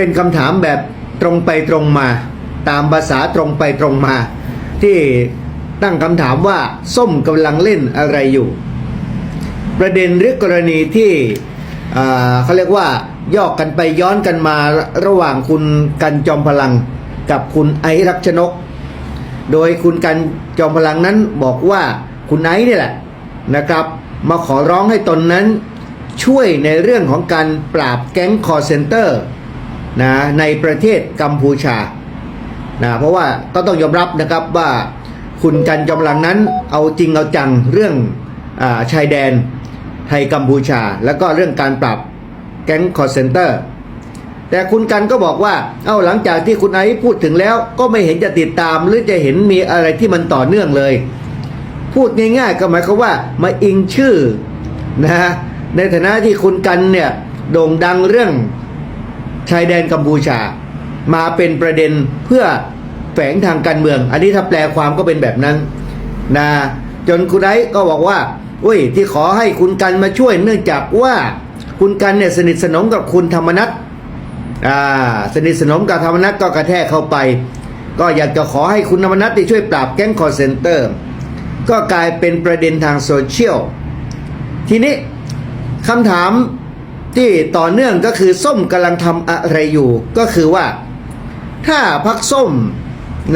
เป็นคำถามแบบตรงไปตรงมา ตามภาษาตรงไปตรงมา ที่ตั้งคำถามว่าส้มกำลังเล่นอะไรอยู่ ประเด็นหรือกรณีที่เขาเรียกว่าย่อกันไปย้อนกันมาระหว่างคุณกันจอมพลังกับคุณไอรักชนก โดยคุณกันจอมพลังนั้นบอกว่าคุณไอนี่แหละนะครับ มาขอร้องให้ตนนั้นช่วยในเรื่องของการปราบแก๊งคอร์เซนเตอร์ นะในประเทศกัมพูชานะเพราะว่าก็ต้องยอมรับนะครับว่าคุณกันจอมพลังนั้นเอาจริงเอาจังเรื่องอาชายแดนไทยกัมพูชา แล้วก็เรื่องการปราบแก๊งคอร์เซนเตอร์แต่คุณกันก็บอกว่า เอ้าหลังจากที่คุณไอซ์พูดถึงแล้วก็ไม่เห็นจะติดตาม หรือจะเห็นมีอะไรที่มันต่อเนื่องเลย พูดง่ายๆก็หมายความว่ามาอิงชื่อนะในฐานะที่คุณกันเนี่ยโด่งดังเรื่อง ชายแดนกัมพูชา มาเป็นประเด็นเพื่อแฝงทางการเมือง อันนี้ถ้าแปลความก็เป็นแบบนั้นนะจนคุณไอซ์ก็บอกว่าอุ้ยที่ขอให้คุณกันมาช่วยเนื่องจากว่าคุณกันเนี่ยสนิทสนมกับคุณธรรมนัฐอ่าสนิทสนมกับธรรมนัฐก็กระแทกเข้าไป ก็อยากจะขอให้คุณธรรมนัฐที่ช่วยปราบแก๊งคอร์เซนเตอร์ ก็กลายเป็นประเด็นทางโซเชียล ทีนี้คำถาม ที่ต่อเนื่องก็คือส้มกำลังทำอะไรอยู่ ก็คือว่า ถ้าพักส้ม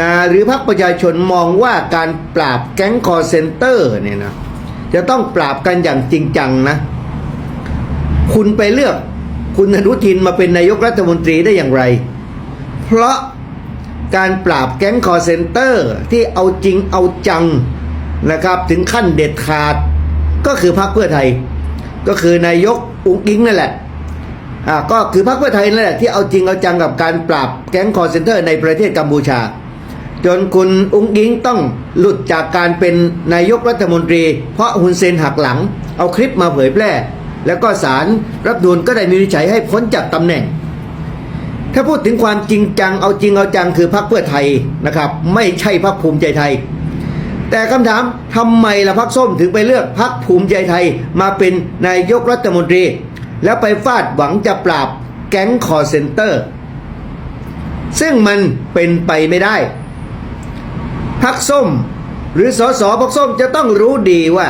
นะหรือพักประชาชนมองว่าการปราบแก๊งคอร์เซนเตอร์เนี่ยนะจะต้องปราบกันอย่างจริงจังนะ คุณไปเลือกคุณอนุทินมาเป็นนายกรัฐมนตรีได้อย่างไร เพราะการปราบแก๊งคอร์เซนเตอร์ที่เอาจริงเอาจังนะครับ ถึงขั้นเด็ดขาดก็คือพรรคเพื่อไทย ก็คือนายกอุ้งอิงนั่นแหละอ่าก็คือพรรคเพื่อไทยนั่นแหละที่เอาจริงเอาจังกับการปราบแก๊งคอร์เซนเตอร์ในประเทศกัมพูชา จนคุณอุ้งอิงต้องหลุดจากการเป็นนายกรัฐมนตรี เพราะฮุนเซนหักหลัง เอาคลิปมาเผยแพร่ แล้วก็ศาลรับนูนก็ได้มีวินิจฉัยให้พ้นจากตำแหน่ง ถ้าพูดถึงความจริงจังเอาจริงเอาจังคือพรรคเพื่อไทยนะครับ ไม่ใช่พรรคภูมิใจไทย แต่คำถามทำไมละพรรคส้มถึงไปเลือกพรรคภูมิใจไทยมาเป็นนายกรัฐมนตรี แล้วไปฟาดหวังจะปราบแก๊งคอร์เซนเตอร์ ซึ่งมันเป็นไปไม่ได้ พักส้ม หรือสสพักส้มจะต้องรู้ดีว่า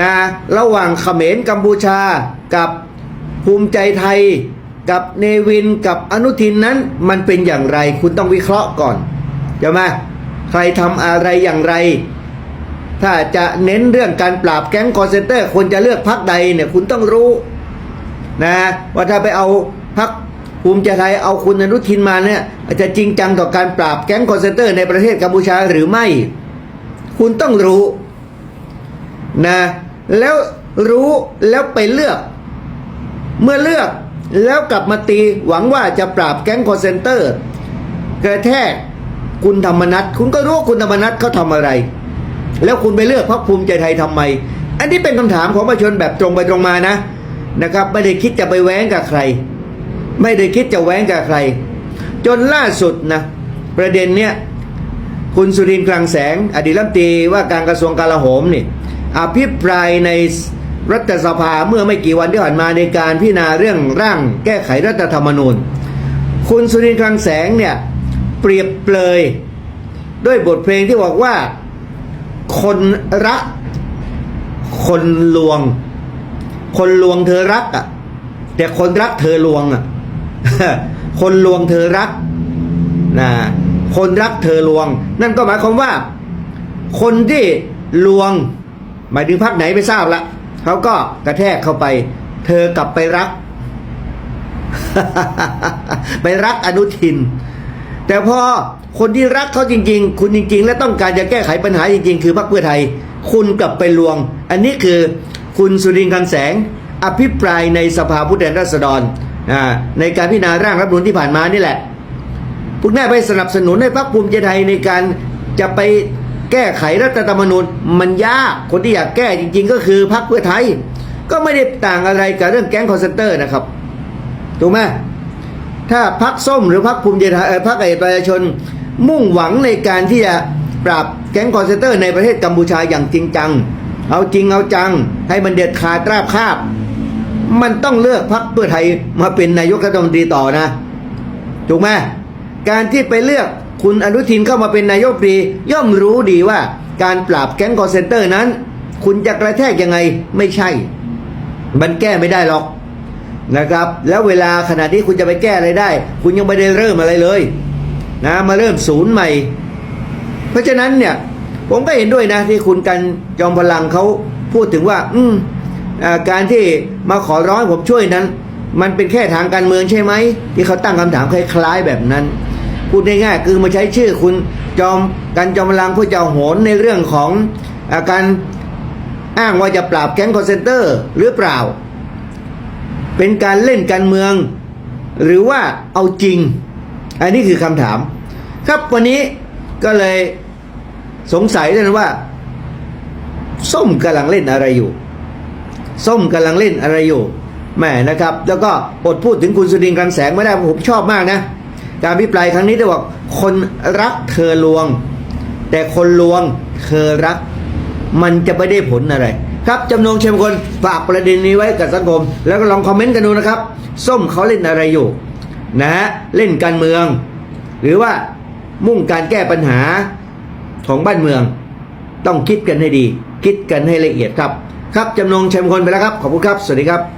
นะระหว่างเขมรกัมพูชากับภูมิใจไทย กับเนวินกับอนุทินนั้นมันเป็นอย่างไรคุณต้องวิเคราะห์ก่อนใช่ไหม ใครทำอะไรอย่างไร ถ้าจะเน้นเรื่องการปราบแก๊งคอร์เซนเตอร์ควรจะเลือกพักใดเนี่ยคุณต้องรู้นะว่าถ้าไปเอาพักภูมิใจไทยเอาคุณอนุทินมาเนี่ยอาจจะจริงจังต่อการปราบแก๊งคอนเซนเตอร์ในประเทศกัมพูชาหรือไม่ คุณต้องรู้นะแล้วรู้แล้วไปเลือก เมื่อเลือกแล้วกลับมาตีหวังว่าจะปราบแก๊งคอนเซนเตอร์กระแทก คุณธรรมนัทคุณก็รู้ว่าคุณธรรมนัทเขาทำอะไร แล้วคุณไปเลือกพรรคภูมิใจไทยทำไม อันนี้เป็นคำถามของประชาชนแบบตรงไปตรงมานะนะครับ ไม่ได้คิดจะไปแหวงกับใคร ไม่ได้คิดจะแหวงกับใคร จนล่าสุดนะประเด็นเนี้ยคุณสุรินทร์คลังแสง อดีตรัฐมนตรีว่าการกระทรวงกลาโหมนี่อภิปรายในรัฐสภาเมื่อไม่กี่วันที่ผ่านมาในการพิจารณาเรื่องร่างแก้ไขรัฐธรรมนูญ คุณสุรินทร์คลังแสงเนี่ย เปรียบเปรยด้วยบทเพลงที่บอกว่า คนรัก คนลวง คนลวงเธอรักอะ แต่คนรักเธอลวงอะ คนลวงเธอรักนะคนรักเธอลวง นั่นก็หมายความว่า คนที่ลวง หมายถึงพักไหนไม่ทราบละเขาก็กระแทกเข้าไป เธอกลับไปรัก ไปรักอนุทิน แต่พอคนที่รักเขาจริง ๆ คุณจริง ๆ และต้องการจะแก้ไขปัญหาจริง ๆ คือพรรคเพื่อไทย คุณกลับไปลวง อันนี้คือคุณสุรินทร์คังแสง อภิปรายในสภาผู้แทนราษฎรในการพิจารณาร่างรัฐมนูญที่ผ่านมานี่แหละพวกแน่ไปสนับสนุนให้พรรคภูมิใจไทยในการจะไปแก้ไขรัฐธรรมนูญมันยากคนที่อยากแก้จริง ๆ ก็คือพรรคเพื่อไทย ก็ไม่ได้ต่างอะไรกับเรื่องแก๊งคอนเซนเตอร์นะครับถูกไหม ถ้าพักส้มหรือพักภูมิใจไทยเอ่อพักเอกประชาชน มุ่งหวังในการที่จะปราบแก๊งคอนเซนเตอร์ในประเทศกัมพูชาอย่างจริงจัง เอาจริงเอาจัง ให้มันเด็ดขาดราบคาบ มันต้องเลือกพักเพื่อไทยมาเป็นนายกรัฐมนตรีต่อนะ ถูกไหมการที่ไปเลือกคุณอนุทินเข้ามาเป็นนายกรีย่อมรู้ดีว่าการปราบแก๊งคอร์เซนเตอร์นั้น คุณจะกระแทกยังไงไม่ใช่ มันแก้ไม่ได้หรอก นะครับ แล้วเวลาขณะที่คุณจะไปแก้อะไรได้ คุณยังไม่ได้เริ่มอะไรเลยนะมาเริ่มศูนย์ใหม่ เพราะฉะนั้นเนี่ยผมก็เห็นด้วยนะที่คุณกันจอมพลังเขาพูดถึงว่า อืมอการที่มาขอร้องให้ผมช่วยนั้น มันเป็นแค่ทางการเมืองใช่ไหมที่เขาตั้งคำถามคล้ายๆแบบนั้น พูดง่ายๆคือมาใช้ชื่อคุณจอมกันจอมพลังเพื่อจะโหนในเรื่องของอาการอ้างว่าจะปราบแก๊งคอนเซนเตอร์หรือเปล่า เป็นการเล่นการเมือง หรือว่าเอาจริง อันนี้คือคำถาม ครับวันนี้ก็เลยสงสัยเลยนะว่า ส้มกำลังเล่นอะไรอยู่ ส้มกำลังเล่นอะไรอยู่แหม่นะครับ แล้วก็อดพูดถึงคุณสุดินคลังแสงไม่ได้ผมชอบมากนะ การพิปรายครั้งนี้ได้บอกคนรักเธอลวง แต่คนลวงเธอรัก มันจะไม่ได้ผลอะไร ครับจำนงเชมคนฝากประเด็นนี้ไว้กับสังคม แล้วก็ลองคอมเมนต์กันดูนะครับ ส้มเขาเล่นอะไรอยู่นะฮะเล่นการเมือง หรือว่ามุ่งการแก้ปัญหาของบ้านเมือง ต้องคิดกันให้ดี คิดกันให้ละเอียดครับ ครับจำนงเชมคนไปแล้วครับ ขอบคุณครับ สวัสดีครับ